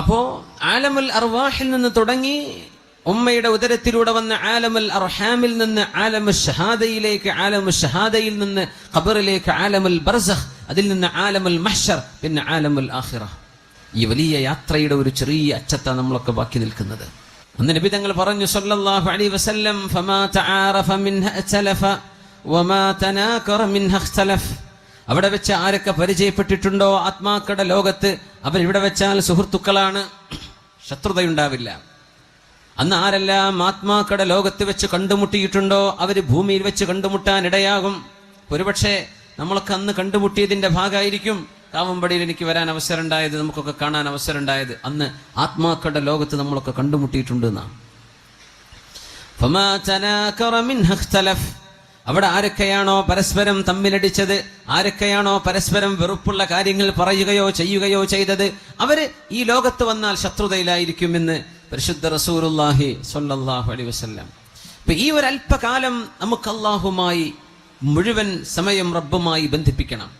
അപ്പോ ആലമുൽ അർവാഹിൽ നിന്ന് തുടങ്ങി ഉമ്മയുടെ ഉദരത്തിലൂടെ വന്ന ആലമുൽ അർഹാമിൽ നിന്ന് ആലമു ഷഹാദയിലേക്ക് ആലമു ഷഹാദയിൽ നിന്ന് ഖബറിലേക്ക് ആലമുൽ ബർസഹ് അതിൽ നിന്ന് ആലമുൽ മഹ്ഷർ പിന്നെ ആലമുൽ ആഹിറ ഈ വലിയ യാത്രയുടെ ഒരു ചെറിയ അച്ചത്ത നമ്മളൊക്കെ ബാക്കി നിൽക്കുന്നത്. അന്ന് നബി തങ്ങൾ പറഞ്ഞു സല്ലല്ലാഹു അലൈഹി വസല്ലം ഫമാ തആറഫ മിൻഹ അസ്ലഫ വമാ തനാകറ മിൻഹ അസ്ലഫ അവിടെ വെച്ച് ആരൊക്കെ പരിചയപ്പെട്ടിട്ടുണ്ടോ ആത്മാക്കളുടെ ലോകത്ത്? അവരിവിടെ വെച്ചാൽ സുഹൃത്തുക്കളാണ്. ശത്രുതയുണ്ടാവില്ല. അന്ന് ആരെല്ലാം ആത്മാക്കളുടെ ലോകത്ത് വെച്ച് കണ്ടുമുട്ടിയിട്ടുണ്ടോ അവർ ഭൂമിയിൽ വെച്ച് കണ്ടുമുട്ടാൻ ഇടയാകും. ഒരുപക്ഷെ നമ്മൾക്ക് അന്ന് കണ്ടുമുട്ടിയതിന്റെ ഭാഗമായിരിക്കും. കാവമ്പടിയിൽ എനിക്ക് വരാൻ അവസരം ഉണ്ടായത് നമുക്കൊക്കെ കാണാൻ അവസരം ഉണ്ടായത് അന്ന് ആത്മാക്കളുടെ ലോകത്ത് നമ്മളൊക്കെ കണ്ടുമുട്ടിയിട്ടുണ്ട് എന്നാണ് അവിടെ ആരൊക്കെയാണോ പരസ്പരം തമ്മിലടിച്ചത്? ആരൊക്കെയാണോ പരസ്പരം വെറുപ്പുള്ള കാര്യങ്ങൾ പറയുകയോ ചെയ്യുകയോ ചെയ്തത്? അവർ ഈ ലോകത്ത് വന്നാൽ ശത്രുതയിലായിരിക്കുമെന്ന് പരിശുദ്ധ റസൂലുള്ളാഹി സൊല്ലാഹു അലൈഹി വസ്ല്ലാം. ഇപ്പൊ ഈ ഒരു അല്പകാലം നമുക്ക് അള്ളാഹുമായി മുഴുവൻ സമയം റബ്ബുമായി ബന്ധിപ്പിക്കണം.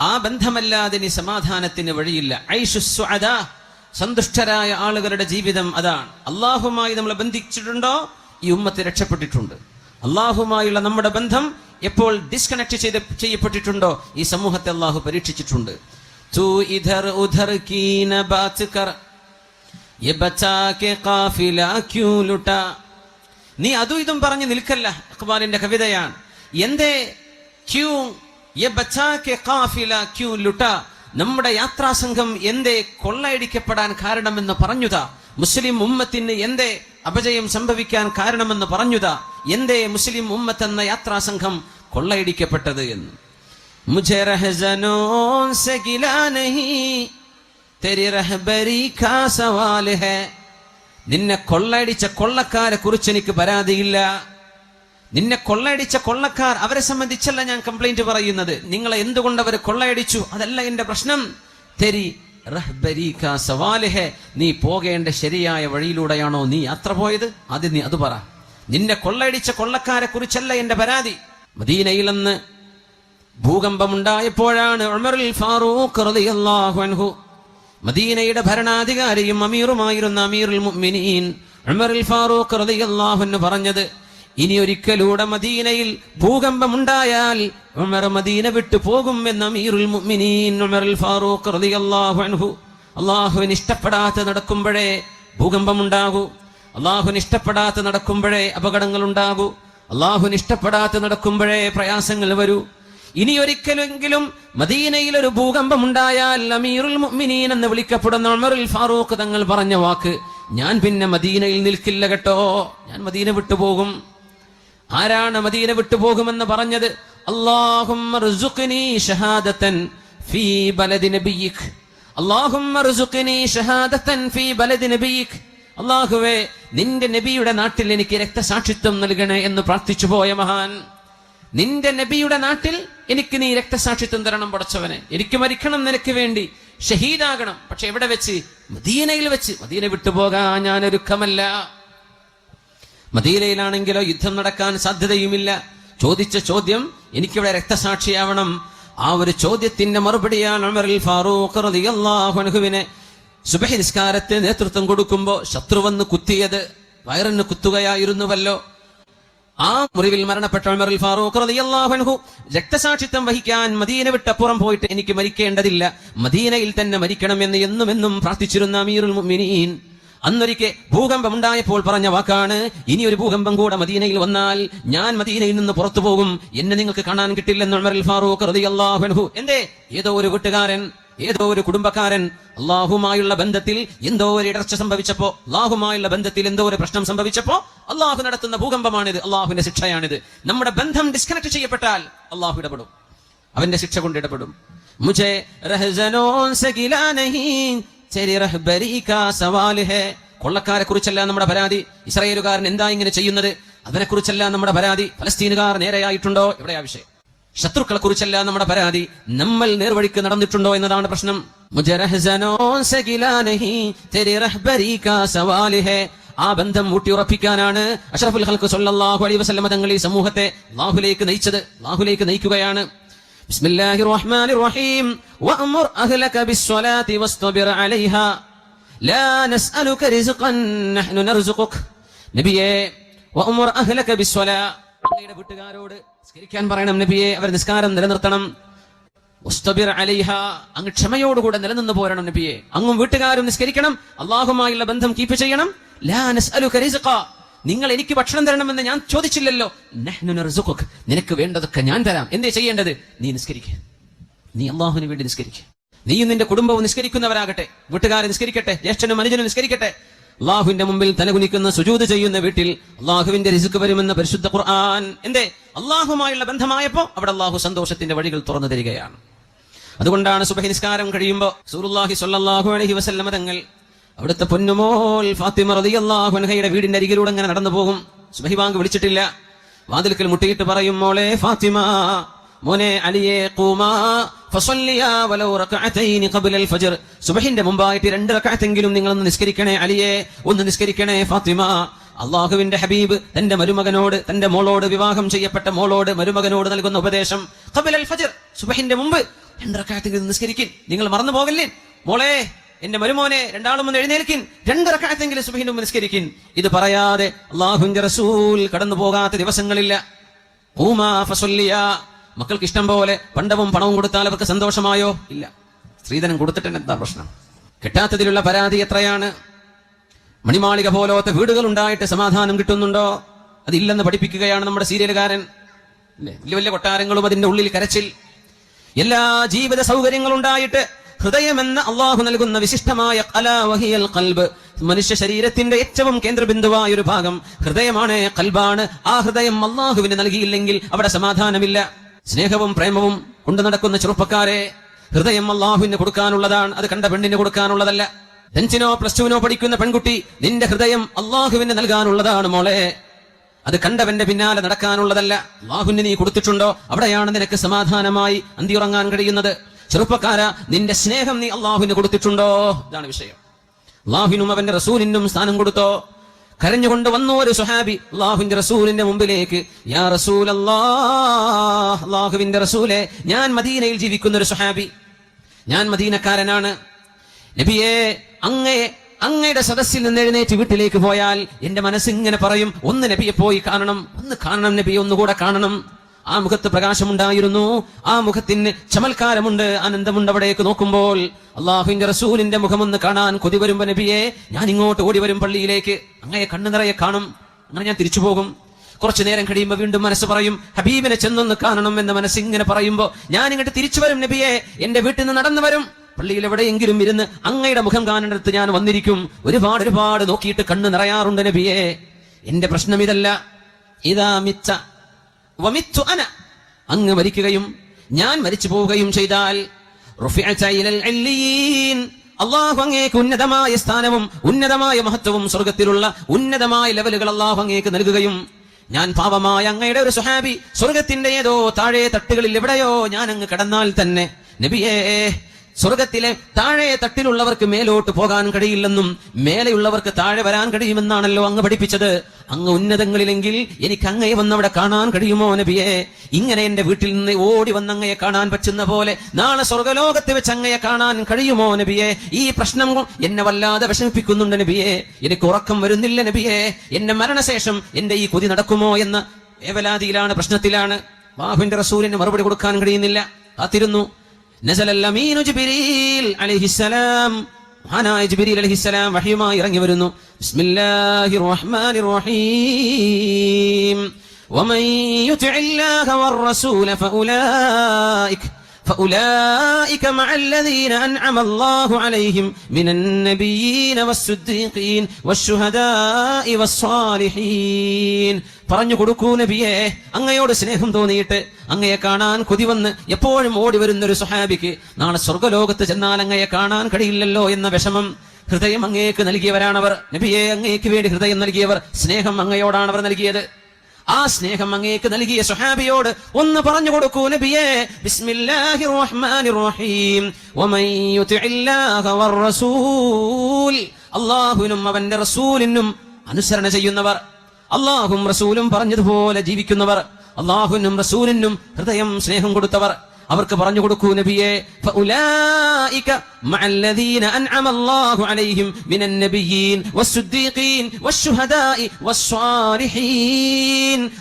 ആ ബന്ധമല്ലാതെ ഇനി സമാധാനത്തിന് വഴിയില്ല. ഐഷു സ്വാദാ സന്തുഷ്ടരായ ആളുകളുടെ ജീവിതം അതാണ്. അള്ളാഹുമായി നമ്മൾ ബന്ധിച്ചിട്ടുണ്ടോ? ഈ ഉമ്മത്ത് രക്ഷപ്പെട്ടിട്ടുണ്ട്. അള്ളാഹുമായുള്ള നമ്മുടെ ബന്ധം എപ്പോൾ ഡിസ്കണക്ട് ചെയ്ത് ചെയ്യപ്പെട്ടിട്ടുണ്ടോ? ഈ സമൂഹത്തെ അള്ളാഹു പരീക്ഷിച്ചിട്ടുണ്ട്. കീന നീ അതും ഇതും പറഞ്ഞു നിൽക്കല്ല അക്ബാലിന്റെ കവിതയാണ്. എന്തേ ക്യൂ ലുട്ട. നമ്മുടെ യാത്രാസംഘം എന്തേ കൊള്ളയടിക്കപ്പെടാൻ കാരണമെന്ന് പറഞ്ഞുതാ? മുസ്ലിം ഉമ്മത്തിന് എന്തേ അപജയം സംഭവിക്കാൻ കാരണമെന്ന് പറഞ്ഞുതാ? എന്റെ മുസ്ലിം ഉമ്മത്ത് എന്ന യാത്രാസംഘം കൊള്ളയടിക്കപ്പെട്ടത് എന്ന്. നിന്നെ കൊള്ളയടിച്ച കൊള്ളക്കാരെ കുറിച്ച് എനിക്ക് പരാതിയില്ല. നിന്നെ കൊള്ളയടിച്ച കൊള്ളക്കാർ അവരെ സംബന്ധിച്ചല്ല ഞാൻ കംപ്ലൈന്റ് പറയുന്നത്. നിങ്ങളെ എന്തുകൊണ്ട് അവർ കൊള്ളയടിച്ചു? അതല്ല എന്റെ പ്രശ്നം. തെരി നീ പോകേണ്ട ശരിയായ വഴിയിലൂടെയാണോ നീ യാത്ര പോയത്? അത് നീ അത് പറ. നിന്നെ കൊള്ളയടിച്ച കൊള്ളക്കാരെ കുറിച്ചല്ല എന്റെ പരാതി. മദീനയിൽ അന്ന് ഭൂകമ്പമുണ്ടായപ്പോഴാണ് ഉമറുൽ ഫാറൂഖ് റളിയല്ലാഹു അൻഹു മദീനയുടെ ഭരണാധികാരിയും അമീറുമായിരുന്ന അമീറുൽ മുഅ്മിനീൻ ഉമറുൽ ഫാറൂഖ് റളിയല്ലാഹു അൻഹു പറഞ്ഞത് ഇനി ഒരിക്കലൂടെ മദീനയിൽ ഭൂകമ്പമുണ്ടായാൽ ഉമർ മദീന വിട്ടു പോകും എന്ന് അമീറുൽ മുഅ്മിനീൻ ഉമറുൽ ഫാറൂഖ് റളിയല്ലാഹു അൻഹു അള്ളാഹുവിന് ഇഷ്ടപ്പെടാതെ നടക്കുമ്പോഴേ ഭൂകമ്പമുണ്ടാകൂ. അള്ളാഹുവിന് ഇഷ്ടപ്പെടാത്ത നടക്കുമ്പോഴേ അപകടങ്ങൾ ഉണ്ടാകൂ അള്ളാഹുവിന് ഇഷ്ടപ്പെടാത്ത നടക്കുമ്പോഴേ പ്രയാസങ്ങൾ വരൂ. ഇനി ഒരിക്കലെങ്കിലും മദീനയിൽ ഒരു ഭൂകമ്പം ഉണ്ടായാൽ അമീറുൽ മുഅ്മിനീൻ എന്ന് വിളിക്കപ്പെടുന്ന ഉമറുൽ ഫാറൂഖ് തങ്ങൾ പറഞ്ഞ വാക്ക് ഞാൻ പിന്നെ മദീനയിൽ നിൽക്കില്ല കേട്ടോ. ഞാൻ മദീന വിട്ടുപോകും. ആരാണ് മദീന വിട്ടുപോകുമെന്ന് പറഞ്ഞത്? അല്ലാഹുമ്മ അല്ലാഹുവേ നിന്റെ നബിയുടെ നാട്ടിൽ എനിക്ക് രക്തസാക്ഷിത്വം നൽകണേ എന്ന് പ്രാർത്ഥിച്ചു പോയ മഹാൻ. നിന്റെ നബിയുടെ നാട്ടിൽ എനിക്ക് നീ രക്തസാക്ഷിത്വം തരണം പടച്ചവനെ. എനിക്ക് മരിക്കണം നിനക്ക് വേണ്ടി. ഷഹീദാകണം. പക്ഷെ എവിടെ വെച്ച്? മദീനയിൽ വെച്ച്. മദീന വിട്ടുപോകാൻ ഞാൻ ഒരുക്കമല്ല. മദീനയിലാണെങ്കിലോ യുദ്ധം നടക്കാൻ സാധ്യതയുമില്ല. ചോദിച്ച ചോദ്യം എനിക്കിവിടെ രക്തസാക്ഷിയാവണം. ആ ഒരു ചോദ്യത്തിന്റെ മറുപടിയാണ് ഫാറൂഖ് റളിയല്ലാഹു അൻഹുവിനെ സുബഹി നിസ്കാരത്തിന് നേതൃത്വം കൊടുക്കുമ്പോൾ ശത്രു വന്ന് കുത്തിയത് വയറിന് കുത്തുകയായിരുന്നുവല്ലോ. ആ മുറിവിൽ മരണപ്പെട്ട ഉമർ ഫാറൂഖ് റളിയല്ലാഹു രക്തസാക്ഷിത്വം വഹിക്കാൻ മദീന വിട്ടപ്പുറം പോയിട്ട് എനിക്ക് മരിക്കേണ്ടതില്ല. മദീനയിൽ തന്നെ മരിക്കണം എന്ന് എന്നും എന്നും പ്രാർത്ഥിച്ചിരുന്ന അമീറുൽ മുഅ്മിനീൻ അന്നൊരിക്കെ ഭൂകമ്പം ഉണ്ടായപ്പോൾ പറഞ്ഞ വാക്കാണ് ഇനി ഒരു ഭൂകമ്പം കൂടെ മദീനയിൽ വന്നാൽ ഞാൻ മദീനയിൽ നിന്ന് പുറത്തു പോകും. എന്നെ നിങ്ങൾക്ക് കാണാൻ കിട്ടില്ലെന്ന് ഉമർ ഫാറൂഖ് റളിയല്ലാഹു അൻഹു. എന്തേ? ഏതോ ഒരു കൂട്ടുകാരൻ ഏതോ ഒരു കുടുംബക്കാരൻ അള്ളാഹുമായുള്ള ബന്ധത്തിൽ എന്തോ ഒരു ഇടർച്ച സംഭവിച്ചപ്പോ അള്ളാഹുമായുള്ള ബന്ധത്തിൽ എന്തോ ഒരു പ്രശ്നം സംഭവിച്ചപ്പോ അള്ളാഹു നടത്തുന്ന ഭൂകമ്പമാണിത് അള്ളാഹുവിന്റെ ശിക്ഷയാണിത്. നമ്മുടെ ബന്ധം ഡിസ്കണക്ട് ചെയ്യപ്പെട്ടാൽ അള്ളാഹു ഇടപെടും. അവന്റെ ശിക്ഷ കൊണ്ട് ഇടപെടും. കൊള്ളക്കാരെ കുറിച്ചല്ല നമ്മുടെ പരാതി. ഇസ്രായേലുകാരൻ എന്താ ഇങ്ങനെ ചെയ്യുന്നത്? അതിനെക്കുറിച്ചല്ല നമ്മുടെ പരാതി. ഫലസ്തീനുകാർ നേരെയായിട്ടുണ്ടോ? എവിടെയാ വിഷയം? ശത്രുക്കളെ കുറിച്ചല്ല നമ്മുടെ പരാതി. നമ്മൾ നേർവഴിക്ക് നടന്നിട്ടുണ്ടോ എന്നതാണ് പ്രശ്നം. ആ ബന്ധം ഊട്ടിയുറപ്പിക്കാനാണ് അഷറഫുൽ ഹൽക്ക് സൊല്ലാഹു അലൈ വസ്ലമ തങ്ങൾ ഈ സമൂഹത്തെ ലാഹുലേക്ക് നയിച്ചത് ലാഹുലേക്ക് നയിക്കുകയാണ്. റഹീം ബിസ്സലാത്തി അലൈഹാ. ലാ റിസ്ഖൻ നഹ്നു നബിയേ വീട്ടുകാരോട് നിസ്കരിക്കാൻ പറയണം നബിയെ അവർ നിസ്കാരം നിലനിർത്തണം. അലൈഹ അങ്ങ് ക്ഷമയോടുകൂടെ നിലനിന്ന് പോരണം നബിയെ. അങ്ങും വീട്ടുകാരും നിസ്കരിക്കണം അള്ളാഹുമായുള്ള ബന്ധം കീപ്പ് ചെയ്യണം. നിങ്ങൾ എനിക്ക് ഭക്ഷണം തരണമെന്ന് ഞാൻ ചോദിച്ചില്ലല്ലോ. നിനക്ക് വേണ്ടതൊക്കെ ഞാൻ തരാം. എന്തേ ചെയ്യേണ്ടത്? നീ നിസ്കരിക്കുക നീ അള്ളാഹുവിന് വേണ്ടി നിസ്കരിക്കുക നീയും നിന്റെ കുടുംബവും നിസ്കരിക്കുന്നവരാകട്ടെ. വീട്ടുകാരെ നിസ്കരിക്കട്ടെ. ജ്യേഷ്ഠനും അനുജനും നിസ്കരിക്കട്ടെ. അള്ളാഹുവിന്റെ മുമ്പിൽ തലകുനിക്കുന്ന സുജൂത് ചെയ്യുന്ന വീട്ടിൽ അള്ളാഹുവിന്റെ രിസുക്ക് വരുമെന്ന പരിശുദ്ധ ഖുർആൻ എന്തേ? അള്ളാഹുമായുള്ള ബന്ധമായപ്പോ അവിടെ അള്ളാഹു സന്തോഷത്തിന്റെ വഴികൾ തുറന്നു തരികയാണ്. അതുകൊണ്ടാണ് സുബഹി നിസ്കാരം കഴിയുമ്പോ സൂറുല്ലാഹി സൊല്ലാഹു അലൈഹി വസല്ലമ തങ്ങൾ അവിടുത്തെ പൊന്നുമോൽ ഫാത്തിമ അൻഹയുടെ വീടിന്റെ അരികിലൂടെ അങ്ങനെ നടന്നു പോകും. സുബഹി ബാങ്ക് വിളിച്ചിട്ടില്ല. വാതിൽക്കൽ മുട്ടിയിട്ട് പറയും മോളെ ഫാത്തിമ മോനെ അലിയെ ഫജ്ർ. സുബഹിന്റെ മുമ്പായിട്ട് രണ്ട് റക്കാത്തെങ്കിലും നിങ്ങൾ ഒന്ന് നിസ്കരിക്കണേ അലിയെ ഒന്ന് നിസ്കരിക്കണേ ഫാത്തിമ. അള്ളാഹുവിന്റെ ഹബീബ് തന്റെ മരുമകനോട് തന്റെ മോളോട് വിവാഹം ചെയ്യപ്പെട്ട മോളോട് മരുമകനോട് നൽകുന്ന ഉപദേശം ഖബ്ല അൽ ഫജ്ർ. സുബഹിന്റെ മുമ്പ് രണ്ട് റക്കാത്തെങ്കിലും നിസ്കരിക്കിൻ. നിങ്ങൾ മറന്നു പോകല്ലേ മോളെ എന്റെ മരുമോനെ രണ്ടാളും ഒന്ന് എഴുന്നേൽക്കിൻ. രണ്ട് റക്കായത്തെങ്കിലും സുബഹിന് മുമ്പ് നിസ്കരിക്കിൻ. ഇത് പറയാതെ അള്ളാഹുവിന്റെ റസൂൽ കടന്നു പോകാത്ത ദിവസങ്ങളില്ല. ഊമാ ഫസല്ലിയ മക്കൾക്ക് ഇഷ്ടം പോലെ പണ്ടവും പണവും കൊടുത്താൽ അവർക്ക് സന്തോഷമായോ? ഇല്ല. സ്ത്രീധനം കൊടുത്തിട്ട് എന്താ പ്രശ്നം? കിട്ടാത്തതിലുള്ള പരാതി എത്രയാണ്? മണിമാളിക പോലത്തെ വീടുകൾ ഉണ്ടായിട്ട് സമാധാനം കിട്ടുന്നുണ്ടോ? അതില്ലെന്ന് പഠിപ്പിക്കുകയാണ് നമ്മുടെ സീരിയലുകാരൻ. വലിയ വലിയ കൊട്ടാരങ്ങളും അതിന്റെ ഉള്ളിൽ കരച്ചിൽ. എല്ലാ ജീവിത സൗകര്യങ്ങളും ഉണ്ടായിട്ട് ഹൃദയമെന്ന അള്ളാഹു നൽകുന്ന വിശിഷ്ടമായ കലാവഹിയൽ കൽബ് മനുഷ്യ ശരീരത്തിന്റെ ഏറ്റവും കേന്ദ്രബിന്ദുവായ ഒരു ഭാഗം ഹൃദയമാണ് കൽബാണ് ആ ഹൃദയം അള്ളാഹുവിന് നൽകിയില്ലെങ്കിൽ അവിടെ സമാധാനമില്ല. സ്നേഹവും പ്രേമവും കൊണ്ടു നടക്കുന്ന ചെറുപ്പക്കാരെ ഹൃദയം അള്ളാഹുവിന് കൊടുക്കാനുള്ളതാണ്. അത് കണ്ട പെണ്ണിന് കൊടുക്കാനുള്ളതല്ല. ടെൻത്തിനോ പ്ലസ് ടുവിനോ പഠിക്കുന്ന പെൺകുട്ടി നിന്റെ ഹൃദയം അള്ളാഹുവിന് നൽകാനുള്ളതാണ് മോളെ. അത് കണ്ടവന്റെ പിന്നാലെ നടക്കാനുള്ളതല്ല. അള്ളാഹുവിന് നീ കൊടുത്തിട്ടുണ്ടോ? അവിടെയാണ് നിനക്ക് സമാധാനമായി അന്തിയുറങ്ങാൻ കഴിയുന്നത്. ചെറുപ്പക്കാര നിന്റെ സ്നേഹം നീ അള്ളാഹുവിന് കൊടുത്തിട്ടുണ്ടോ? ഇതാണ് വിഷയം. അള്ളാഹുവിനും അവന്റെ റസൂലിനും സ്ഥാനം കൊടുത്തോ? കരഞ്ഞുകൊണ്ട് വന്നു ഒരു സുഹാബി അള്ളാഹുവിന്റെ റസൂലിന്റെ മുമ്പിലേക്ക് യാ റസൂൽ അള്ളാഹുവിന്റെ റസൂലെ ഞാൻ മദീനയിൽ ജീവിക്കുന്ന ഒരു സുഹാബി ഞാൻ മദീനക്കാരനാണ്. നബിയെ അങ്ങേ അങ്ങയുടെ സദസ്സിൽ നിന്ന് എഴുന്നേറ്റ് വീട്ടിലേക്ക് പോയാൽ എന്റെ മനസ്സിങ്ങനെ പറയും ഒന്ന് നബിയെ പോയി കാണണം ഒന്ന് കാണണം നബിയെ ഒന്നുകൂടെ കാണണം. ആ മുഖത്ത് പ്രകാശമുണ്ടായിരുന്നു. ആ മുഖത്തിന് ചമൽക്കാരമുണ്ട് ആനന്ദമുണ്ട് അവിടേക്ക് നോക്കുമ്പോൾ. അള്ളാഹുവിന്റെ റസൂലിന്റെ മുഖമൊന്ന് കാണാൻ കൊതി വരുമ്പോ നബിയെ ഞാൻ ഇങ്ങോട്ട് ഓടി വരും പള്ളിയിലേക്ക്. അങ്ങനെ കണ്ണു നിറയെ കാണും. അങ്ങനെ ഞാൻ തിരിച്ചു പോകും. കുറച്ചു നേരം കഴിയുമ്പോൾ വീണ്ടും മനസ്സ് പറയും ഹബീബിനെ ചെന്നൊന്ന് കാണണം എന്ന് മനസ്സ് ഇങ്ങനെ പറയുമ്പോ ഞാൻ ഇങ്ങോട്ട് തിരിച്ചു വരും നബിയെ. എന്റെ വീട്ടിൽ നിന്ന് നടന്നു വരും. പള്ളിയിൽ എവിടെയെങ്കിലും ഇരുന്ന് അങ്ങയുടെ മുഖം കാണേണ്ടടുത്ത് ഞാൻ വന്നിരിക്കും. ഒരുപാട് ഒരുപാട് നോക്കിയിട്ട് കണ്ണ് നിറയാറുണ്ട് നബിയെ. എന്റെ പ്രശ്നം ഇതല്ല. ഇതാ മിച്ച. വമിത്തു അന അങ്ങ് മരിക്കുകയും ഞാൻ മരിച്ചു പോവുകയും ചെയ്താൽ. അള്ളാഹു അങ്ങേക്ക് ഉന്നതമായ സ്ഥാനവും ഉന്നതമായ മഹത്വവും സ്വർഗത്തിലുള്ള ഉന്നതമായ ലെവലുകൾ അള്ളാഹു അങ്ങേക്ക് നൽകുകയും ഞാൻ പാവമായ അങ്ങയുടെ ഒരു സുഹാബി സ്വർഗത്തിന്റെ ഏതോ താഴെ തട്ടുകളിൽ എവിടെയോ ഞാൻ അങ്ങ് കടന്നാൽ തന്നെ നബിയേ സ്വർഗത്തിലെ താഴെ തട്ടിലുള്ളവർക്ക് മേലോട്ട് പോകാൻ കഴിയില്ലെന്നും മേലെയുള്ളവർക്ക് താഴെ വരാൻ കഴിയുമെന്നാണല്ലോ അങ്ങ് പഠിപ്പിച്ചത് അങ്ങ് ഉന്നതങ്ങളിലെങ്കിൽ എനിക്ക് അങ്ങയെ വന്നവിടെ കാണാൻ കഴിയുമോ നബിയെ? ഇങ്ങനെ എന്റെ വീട്ടിൽ നിന്ന് ഓടി വന്ന് അങ്ങയെ കാണാൻ പറ്റുന്ന പോലെ നാളെ സ്വർഗലോകത്ത് വെച്ച് അങ്ങയെ കാണാൻ കഴിയുമോ നബിയെ? ഈ പ്രശ്നം എന്നെ വല്ലാതെ വിഷമിപ്പിക്കുന്നുണ്ട് നബിയെ. എനിക്ക് ഉറക്കം വരുന്നില്ല നബിയെ. എന്റെ മരണശേഷം എന്റെ ഈ കൊതി നടക്കുമോ എന്ന ഏവലാതിയിലാണ് പ്രശ്നത്തിലാണ്. ബാഹുവിന്റെ റസൂലിന് മറുപടി കൊടുക്കാൻ കഴിയുന്നില്ല. കാത്തിരുന്നു. അലൈഹിസ്സലാം. മഹാനായ ജിബ്രീൽ അലൈഹിസ്സലാം വഹയുമായി ഇറങ്ങി വരുന്നു ബിസ്മില്ലാഹിർ റഹ്മാനിർ റഹീം ومن يطع الله والرسول فأولئك فأولئك مع الذين أنعم الله عليهم من النبيين والصديقين والشهداء والصالحين പറഞ്ഞു കൊടുക്കൂ നബിയെ അങ്ങയോട് സ്നേഹം തോന്നിയിട്ട് അങ്ങയെ കാണാൻ കൊതി വന്ന് എപ്പോഴും ഓടി വരുന്ന ഒരു സുഹാബിക്ക് നാളെ സ്വർഗലോകത്ത് ചെന്നാൽ അങ്ങയെ കാണാൻ കഴിയില്ലല്ലോ എന്ന വിഷമം ഹൃദയം അങ്ങേക്ക് നൽകിയവരാണവർ നബിയെ അങ്ങേക്ക് വേണ്ടി ഹൃദയം നൽകിയവർ സ്നേഹം അങ്ങയോടാണ് അവർ നൽകിയത് ആ സ്നേഹം അങ്ങേക്ക് നൽകിയ സുഹാബിയോട് ഒന്ന് പറഞ്ഞു കൊടുക്കൂ നബിയെ. ബിസ്മില്ലാഹിർ റഹ്മാനിർ റഹീം വമൻ യുതിഇല്ലാഹ വർ-റസൂൽ അല്ലാഹുവിനും അവന്റെ റസൂലിനും അനുസരണ ചെയ്യുന്നവർ. അള്ളാഹും റസൂലും പറഞ്ഞതുപോലെ ജീവിക്കുന്നവർ. അള്ളാഹുവിനും റസൂലിനും ഹൃദയം സ്നേഹം കൊടുത്തവർ. അവർക്ക് പറഞ്ഞു കൊടുക്കൂ നബിയെ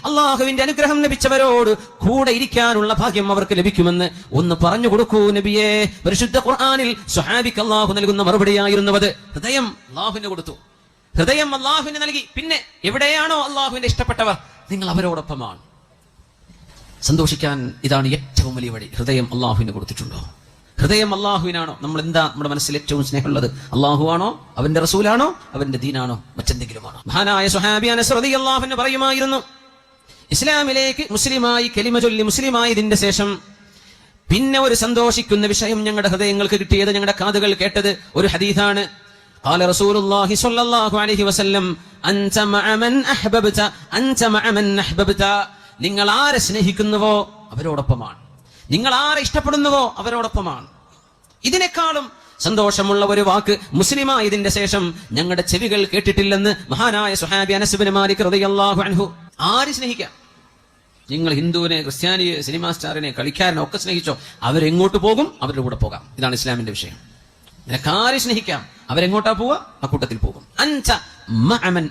അള്ളാഹുവിന്റെ അനുഗ്രഹം ലഭിച്ചവരോട് കൂടെ ഇരിക്കാനുള്ള ഭാഗ്യം അവർക്ക് ലഭിക്കുമെന്ന് ഒന്ന് പറഞ്ഞു കൊടുക്കൂ നബിയെ. പരിശുദ്ധ ഖുർആാനിൽ സുഹാബിക് അള്ളാഹു നൽകുന്ന മറുപടിയായിരുന്നു അത് ഹൃദയം അള്ളാഹുവിന് കൊടുത്തു. ഹൃദയം അള്ളാഹുവിന് നൽകി. പിന്നെ എവിടെയാണോ അള്ളാഹുവിന്റെ ഇഷ്ടപ്പെട്ടവർ? നിങ്ങൾ അവരോടൊപ്പമാണ്. സന്തോഷിക്കാൻ ഇതാണ് ഏറ്റവും വലിയ വഴി ഹൃദയം അള്ളാഹുവിന് കൊടുത്തിട്ടുണ്ടോ ഹൃദയം അള്ളാഹുവിനാണോ നമ്മൾ എന്താ നമ്മുടെ മനസ്സിൽ ഏറ്റവും സ്നേഹമുള്ളത് അള്ളാഹു ആണോ അവന്റെ റസൂലാണോ അവന്റെ ദീനാണോ മറ്റെന്തെങ്കിലുമാണോ മഹാനായ സുഹാബി അനസ്രതി അള്ളാഹുവിന് പറയുമായിരുന്നു ഇസ്ലാമിലേക്ക് മുസ്ലിമായി കെലിമ ചൊല്ലി മുസ്ലിമായതിന്റെ ശേഷം പിന്നെ ഒരു സന്തോഷിക്കുന്ന വിഷയം ഞങ്ങളുടെ ഹൃദയങ്ങൾക്ക് കിട്ടിയത് ഞങ്ങളുടെ കാതുകൾ കേട്ടത് ഒരു ഹദീഥാണ് قال رسول الله صلى الله عليه وسلم أنت مع من أحببت أنت مع من أحببت നിങ്ങൾ ആരെ സ്നേഹിക്കുന്നുവോ അവരോടൊപ്പമാണ്. നിങ്ങൾ ആരെ ഇഷ്ടപ്പെടുന്നുവോ അവരോടൊപ്പമാണ്. ഇതിനേക്കാളും സന്തോഷമുള്ള ഒരു വാക്ക് മുസ്ലിമായതിന്റെ ശേഷം ഞങ്ങളുടെ ചെവികൾ കേട്ടിട്ടില്ലെന്ന് മഹാനായ സുഹാബി അനസുബിന് മാലിക് റളിയല്ലാഹു അൻഹു ആര് സ്നേഹിക്കാം? നിങ്ങൾ ഹിന്ദുവിനെ ക്രിസ്ത്യാനിയെ സിനിമാ സ്റ്റാറിനെ കളിക്കാരനെ ഒക്കെ സ്നേഹിച്ചോ അവരെങ്ങോട്ട് പോകും? അവരുടെ കൂടെ പോകാം. ഇതാണ് ഇസ്ലാമിന്റെ വിഷയം. നിനക്കാരെ സ്നേഹിക്കാം. അവരെങ്ങോട്ടാ പോവുക? ആ കൂട്ടത്തിൽ പോകും. അഞ്ച മഅമൻ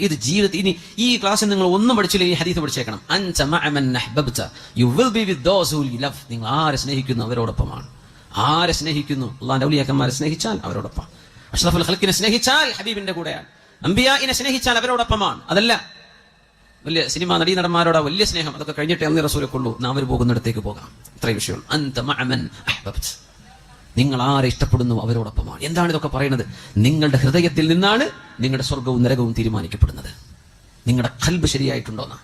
ഇത് ജീവിതത്തിൽ ഇനി ഈ ക്ലാസ്സിൽ നിങ്ങൾ ഒന്നും പഠിച്ചില്ല ഈ ഹദീസ് പഠിച്ചേക്കണം. അഞ്ച മഅമൻ you will be with those who love നിങ്ങൾ ആരെ സ്നേഹിക്കുന്നു? അവരോടൊപ്പമാണ്. ആരെ സ്നേഹിക്കുന്നു? അള്ളാന്റെ ഔലിയാക്കന്മാരെ സ്നേഹിച്ചാൽ അവരോടൊപ്പം. അഷ്റഫുൽ ഖൽക്കിനെ സ്നേഹിച്ചാൽ ഹബീബിന്റെ കൂടെയാണ്. അംബിയായിനെ സ്നേഹിച്ചാൽ അവരോടൊപ്പമാണ്. അതല്ല. വലിയ സിനിമ നടീ നടന്മാരോട് വലിയ സ്നേഹം. അതൊക്കെ കഴിഞ്ഞിട്ട് അന്ന് റസൂലൊക്കെ നാം അവർ പോകുന്നിടത്തേക്ക് പോകാം. ഇത്രയും വിഷയം അന്ത മഅമൻ അഹ്ബബ്ത. നിങ്ങൾ ആരെ ഇഷ്ടപ്പെടുന്നു അവരോടൊപ്പമാണ്. എന്താണ് ഇതൊക്കെ പറയുന്നത്? നിങ്ങളുടെ ഹൃദയത്തിൽ നിന്നാണ് നിങ്ങളുടെ സ്വർഗവും നരകവും തീരുമാനിക്കപ്പെടുന്നത്. നിങ്ങളുടെ കൽബ് ശരിയായിട്ടുണ്ടോന്നാ